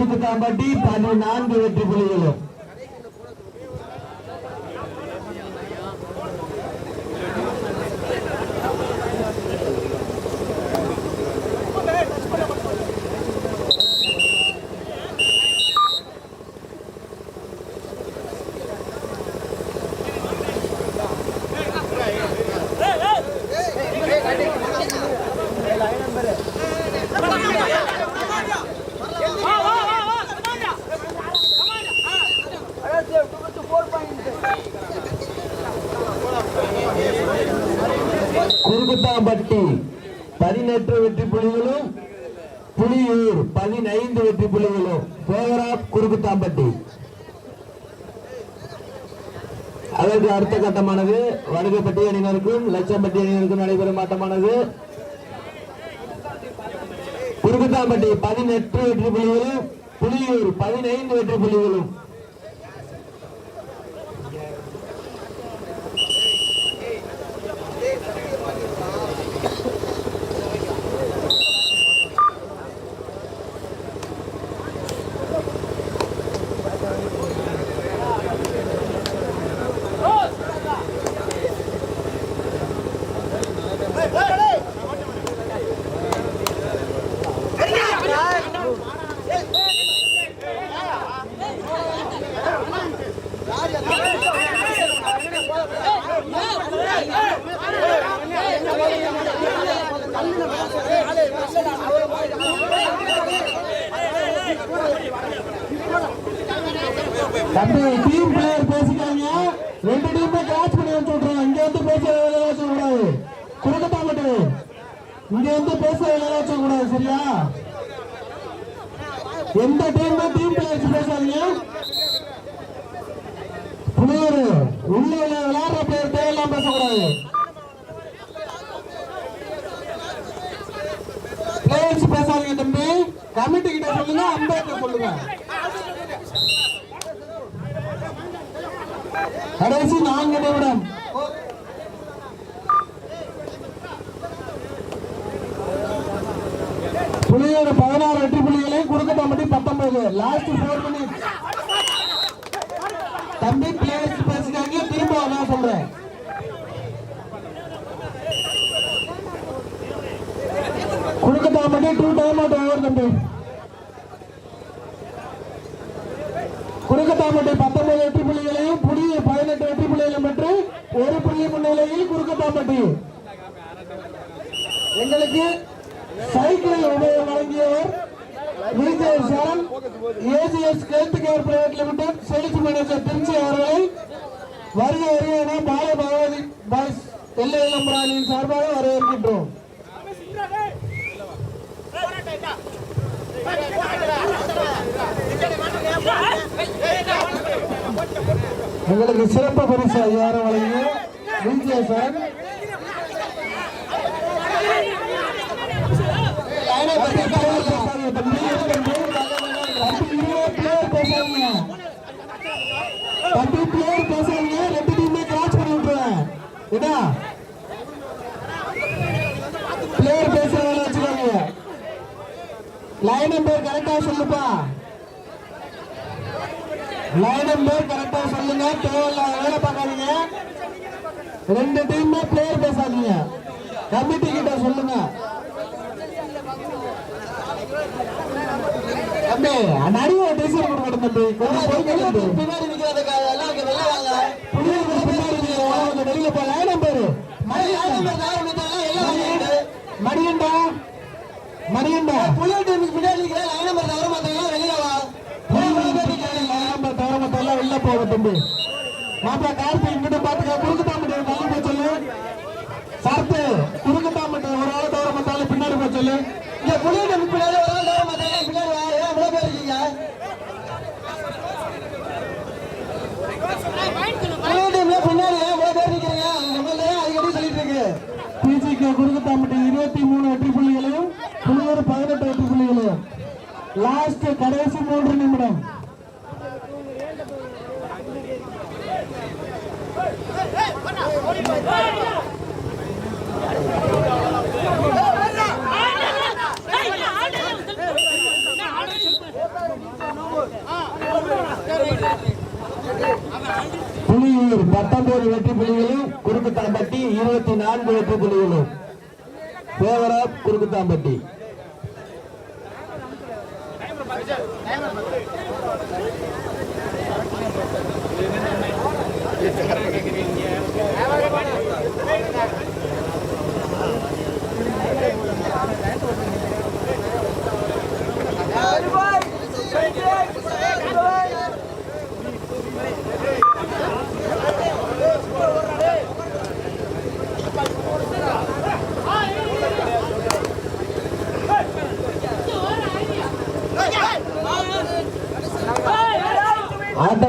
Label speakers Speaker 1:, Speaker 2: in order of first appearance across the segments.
Speaker 1: குறுக்குத்தாம்பட்டி பதினான்கு வெற்றி புலிகளும். குறுக்குத்தாம்பட்டி பதினெட்டு வெற்றி புள்ளிகளும் புலியூர் பதினைந்து வெற்றி புள்ளிகளும் பேவராப் குறுக்குத்தாம்பட்டி அதற்கு அடுத்த கட்டமானது வடுகப்பட்டி அணியினருக்கும் லட்சம்பட்டி அணியினருக்கும் நடைபெறும் ஆட்டமானது. குறுகுத்தாம்பட்டி பதினெட்டு வெற்றி புள்ளிகளும் புலியூர் பதினைந்து வெற்றி புள்ளிகளும் தம்பி டீம் பிளேயர் பேசிக்காங்க ரெண்டு டீமே கிராச் பண்ணி வந்து விட்டுருங்க இங்க வேலையாச்சும் கூடாது குறுக்கத்தா மட்டும் இங்க வந்து பேச வேலையாச்சும் கூடாது சரியா? எந்த டீம் டீம் பிளேயர்ஸ் பேசாதீங்க. புளியூர் உள்ள விளையாடுற பிளேயர் தேவையெல்லாம் பேசக்கூடாது. பிளேயர்ஸ் பேசாதீங்க தம்பி. கமிட்டி கிட்ட சொல்லுங்க அம்பேத்கர் சொல்லுங்க. கடைசி நான்கு நிமிடம் பதினாறு வெற்றி புள்ளிகளையும் குறுக்கட்டாம்பட்டி பத்தொன்பது. லாஸ்ட் போர் மினிட்ஸ் தம்பி பிளேயர்ஸ் பேசிட்டாங்க. திரும்ப நான் சொல்றேன். டூ டைம் அவுட் ஓவர் தம்பி. பத்தொன்பது வெற்றி புள்ளிகளையும் புதிய பதினெட்டு வெற்றி புள்ளிகளையும் பெற்று ஒரு புள்ளி முன்னிலையில் குறுக்கத்தாம்பட்டி எங்களுக்கு sir AGS health care private limited sales manager Trichy அவர்களை வருக வருக பால பகவதி பாய்ஸ் எல்லை இளம்பராணியின் சார்பாக வரவேற்கின்றோம். எங்களுக்கு சிறப்பு பரிசு ஐயாயிரம் வழங்கிய விஜய் சார். தம்பி இதா பிளேயர் பேசுறவங்க வச்சுக்கோங்க. லைன் நம்பர் கரெக்டா சொல்லுப்பா. லைன் நம்பர் கரெக்டா சொல்லுங்க. தேவையில்லாத வேலை பார்க்காதீங்க. ரெண்டு டீமே பிளேயர் பேசாதீங்க. கமிட்டி கிட்ட சொல்லுங்க. தம்பி நிறைய டீசல் கொடுக்கணும் தம்பி.
Speaker 2: பின்னாடி நிக்கிறதுக்கு வெளில வாங்க.
Speaker 1: கொஞ்சம் வெளியில போ லைன் நம்பர் மணியண்டா? மணியண்டா?
Speaker 2: புலிய டீமுக்கு பின்னாடி நிக்கிற லைன் நம்பர் தவிர மத்தவங்க வெளில வா.
Speaker 1: தவறமத்தெல்லாம் வெளில போக தம்பி. மாப்பிள கார்த்தி இங்கிட்ட பாத்துக்க. குறுக்குத்தாம்பட்டி தள்ளி போய் சொல்லு. சரத்து குறுக்குத்தாம்பட்டி ஒரு ஆள் தவறமத்தாலும் பின்னாடி போய் சொல்லு.
Speaker 2: இங்க புலிய டீமுக்கு பின்னாடி ஒரு ஆள் தவிர மத்தவங்க பின்னாடி வா. ஏன் இவ்வளவு பேர் இருக்கீங்க?
Speaker 1: மூணு வெற்றி புள்ளிகளையும் புலியூர் பதினெட்டு வெற்றி புள்ளிகளையும். லாஸ்ட் கடைசி மூன்று நிமிடம்.
Speaker 3: புலியூர் பத்தொன்பது வெற்றி புலிகளும் குறுக்குத்தாம்பட்டி இருபத்தி நான்கு வெற்றி புலிகளும் பேவரா குறுக்குத்தாம்பட்டி Thank you.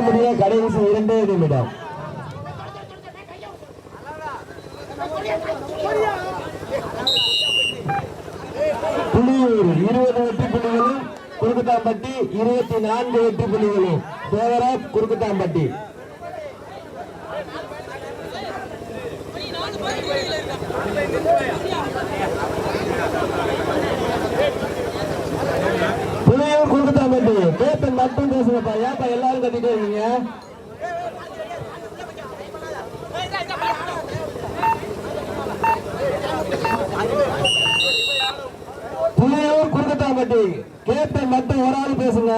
Speaker 3: முடிய கடைசி இரண்டே நிமிடம். புலியூர் இருபது வெற்றி புள்ளிகளும் குறுக்குத்தாம்பட்டி இருபத்தி நான்கு வெற்றி புள்ளிகளும் தேவராஜ் குறுக்குத்தாம்பட்டி. புலியூர் குறுக்குத்தாம்பட்டி கேப்டன் மட்டும் பேசுங்கப்பா ஏன்ப்பா எல்லாரும் கத்திட்டே இருக்கீங்க? புலியூர் குறுக்குத்தாம்பட்டி கேப்டன் மட்டும் ஒரு ஆள் பேசுங்க.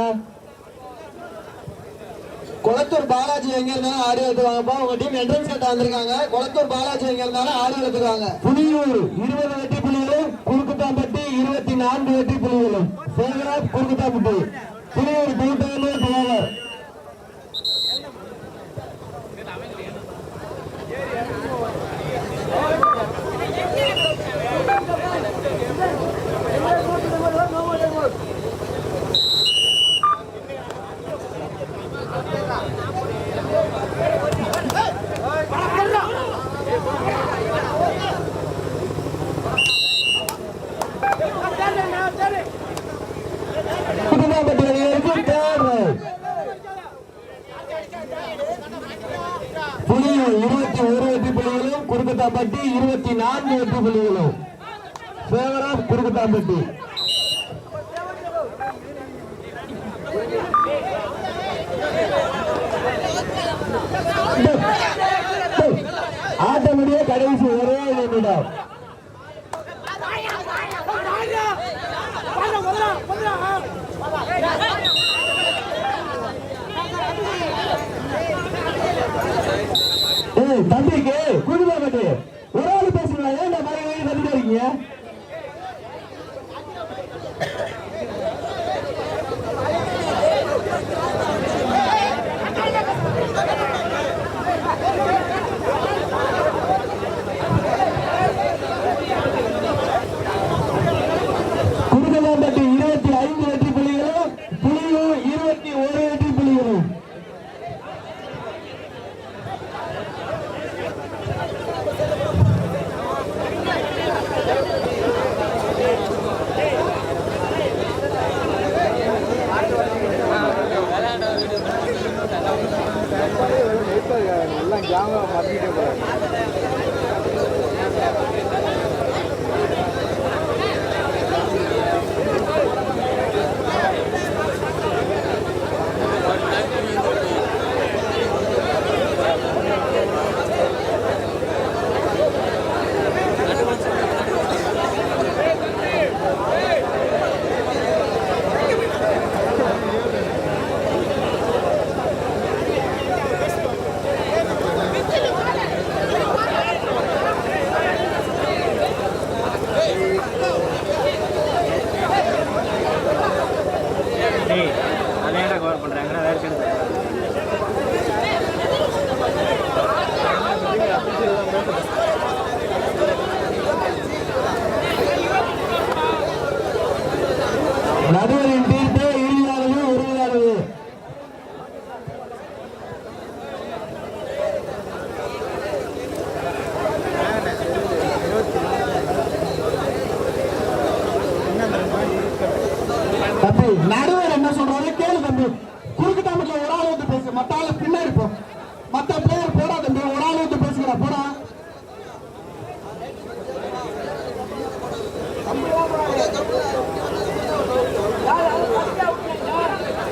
Speaker 2: குளத்தூர் பாலாஜி எங்க இருந்தாலும் ஆடி எடுத்துவாங்கப்பா உங்க டீம் என்ட்ரன்ஸ் கட்ட வந்திருக்காங்க. குளத்தூர் பாலாஜி எங்க இருந்தாலும் ஆடி எடுத்துக்காங்க
Speaker 3: புலியூர் இருபது வெற்றி புலிகளும் குறுக்குத்தாம்பட்டி இருபத்தி நான்கு வெற்றி புலிகளும். சேகராஜ் குறுக்குத்தாம்பட்டி. புலியூர் கூட்டணி தலைவர் குறுக்குத்தாம்பட்டி அணியினருக்கு தேவர் புலியூர் இருபத்தி ஒரு வெற்றி புலிகளும் இருபத்தி நான்கு வெற்றி புள்ளிகளும் ஃபேவர் ஆஃப் குறுக்குத்தாம்பட்டி ஆட்டமுடிய கடைசி ஒரே நிமிடம் ஏய் தம்பிக்கு குடும்பப்பட்டு ஒரு ஆள் பேசுங்களா ஏன் இந்த மாதிரி வெளியே আপনি দেবো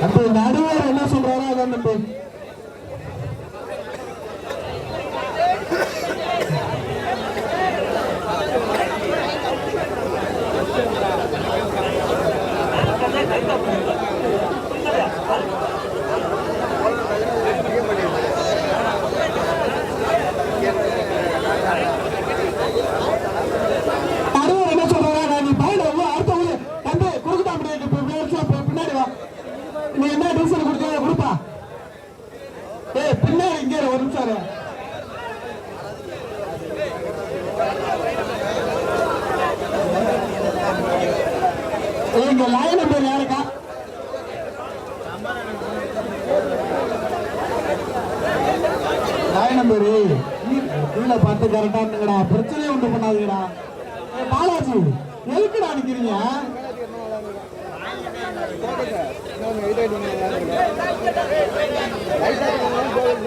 Speaker 1: அப்ப நடுவர் என்ன சொல்றாரோ? அதான் தம்பி நடுவர் என்ன சொல்றாரா நீ பாயிண்ட் அடுத்த ஊரு தம்பி குறுக்கிட்டா முடியாது இப்ப பின்னாடி வா, பின்னாடி வா நீ என்ன டீசல் கொடுத்தீங்க கொடுப்பா ஏய் பின்னாடி இங்கே இரு, ஒரு நிமிஷம் இரு. ஏய், இங்க லைன் நம்பர் யாருக்கா லைன் நம்பர் கீழே பார்த்து கரெக்டா இருந்துங்கடா. பிரச்சனையே உண்டு பண்ணாதீங்கடா. பாலாஜி எதுக்குடா நிக்கிறீங்க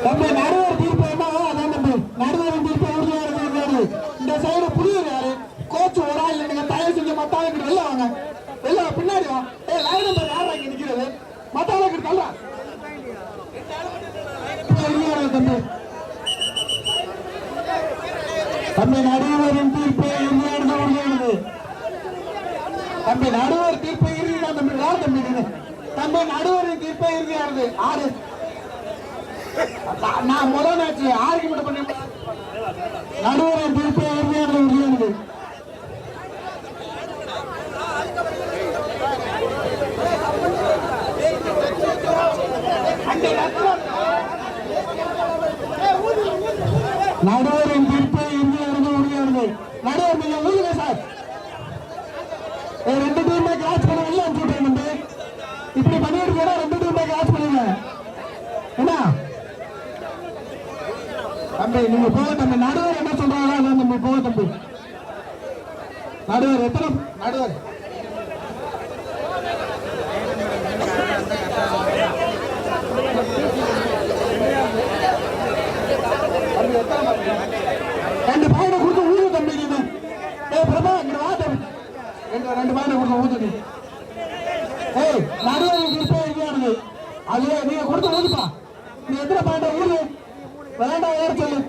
Speaker 1: நம்ம நடுவர் தீர்ப்பு என்ன? அதான் தம்பி நடுவர் தீர்ப்பு உறுதியா இருக்கிறது இந்த சைடு புரியுது யாரு? கோச்சு ஒரு ஆள் நீங்க தயவு செஞ்சு மத்தாள கிட்ட வெளில வாங்க. வெளில பின்னாடி வா. ஏ லைன் நம்பர் யாரா இங்க நிக்கிறது? மத்தாள கிட்ட தம்பி. தம்பி நடுவரின் தீர்ப்பு இறுதியானது உறுதியானது தம்பி நடுவர் தீர்ப்பை இறுதியா தம்பி யார் தம்பி இது தம்பி நடுவரின் தீர்ப்பை இறுதியானது. ஆறு. நான் முதல் மேட்ச் ஆர்குமெண்ட் பண்ணி நடுவரின் தீர்ப்பை இறுதியானது. உறுதியானது நடுவரின் தீர்ப்பு நடுவர் நீங்க ஊருங்க சார். ரெண்டு டீமே கிராஸ் பண்ண வெளில அனுப்பிச்சு விட்டுருங்க இப்படி பண்ணிட்டு போனா ரெண்டு டீமே கிராஸ் பண்ணுங்க. என்ன? தம்பி நீங்க போக தம்பி. நடுவர் என்ன சொல்றாங்களோ அதான் தம்பி போக தம்பி. நடுவர் எத்தனை நடுவர் ரெண்டு பாயிண்ட் கொடுத்து ஊது தம்பி நீ ஏய் பிரபா இங்க வா தம்பி ரெண்டு ரெண்டு பாயிண்ட் கொடுத்து ஊது நீ ஏய் நடுவர் தீர்ப்பே இருக்கு அது நீங்க கொடுத்து ஊதுப்பா நீ எத்தனை பாயிண்ட் ஊது விளையாண்டா ஏற சொல்லு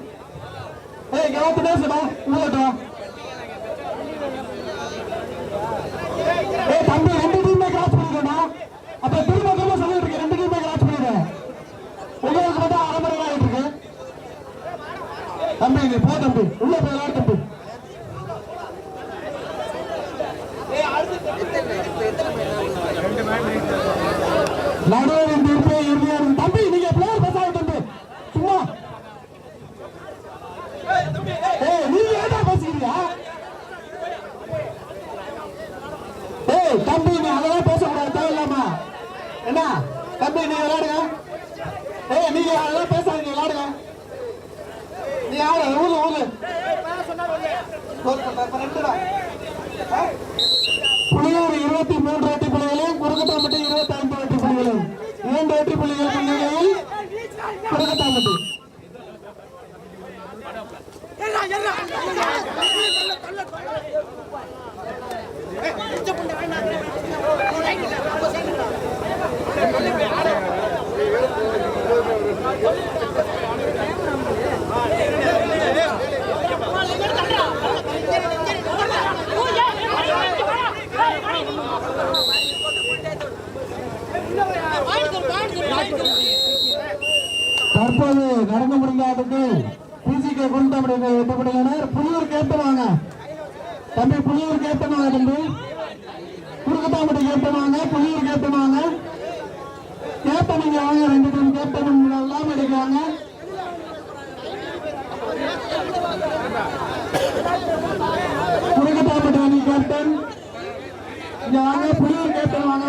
Speaker 1: ஏய் கவத்து பேசுடா ஊதட்டா ஏய் தம்பி ரெண்டு டீமே கிராஸ் பண்ணிக்கோடா அப்ப திரும்ப திரும்ப சொல்லிட்டு இருக்கேன் ரெண்டு டீமே கிராஸ் பண்ணிடுறேன் உங்களுக்கு மட்டும் அரை மணி நேரம் ஆயிட்டு இருக்கு தம்பி நீ போ தம்பி உள்ள போய் விளையாடு தம்பி நடுவரின் தீர்ப்பே இறுதியான தம்பி நீங்க பிளேயர் பேசாத தம்பி சும்மா ஏய் நீங்க ஏதா பேசுறீங்க ஏய் தம்பி நீ அதெல்லாம் பேசக்கூடாது தேவையில்லாம என்ன தம்பி நீ விளையாடுங்க ஏய் நீ அதெல்லாம் பேசாதீங்க விளையாடுங்க நீ ஆடு ஊது ஊது புலியூர் இருபத்தி மூன்று வெட்டி புள்ளிகளையும் குறுக்கத்தாம்பட்டி இருபத்தி ஐந்து வெட்டி புள்ளிகளையும் இரண்டு வெட்டி புள்ளிகள் முன்னிலையில் குறுக்கத்தாம்பட்டி தற்போது நடந்து முடிந்த ஆட்டத்தில் பிசிகே குருந்தமிழக வெட்டப்படுகின்றனர் புலியூர் தம்பி புலியூர் கேப்டன் தம்பி. குறுக்கத்தாம்பட்டி கேப்டன் வாங்க புலியூர் வாங்க கேப்டன் வாங்க ரெண்டு பேரும் கேப்டன் எல்லாம் எடுக்கிறாங்க. குறுக்கத்தாம்பட்டி அணி கேப்டன் இங்க வாங்க புலியூர் கேப்டன் வாங்க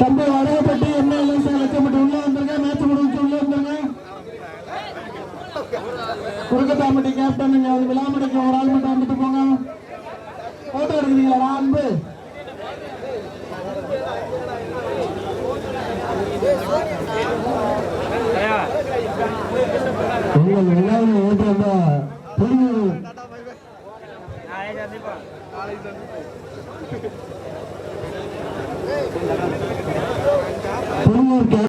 Speaker 1: தம்பி வரையப்பட்டு என்ன இல்லை சார் லட்சப்பட்டு உள்ள வந்துருங்க மேட்ச் முடிஞ்சு உள்ள குறுக்கத்தாம்பட்டி கேப்டன் நீங்க வந்து ஒரு ஆள் மட்டும் வந்துட்டு போங்க. போட்டோ எடுக்கிறீங்களா அன்பு? கண்டிப்பா. விழாவில் ஏற்ற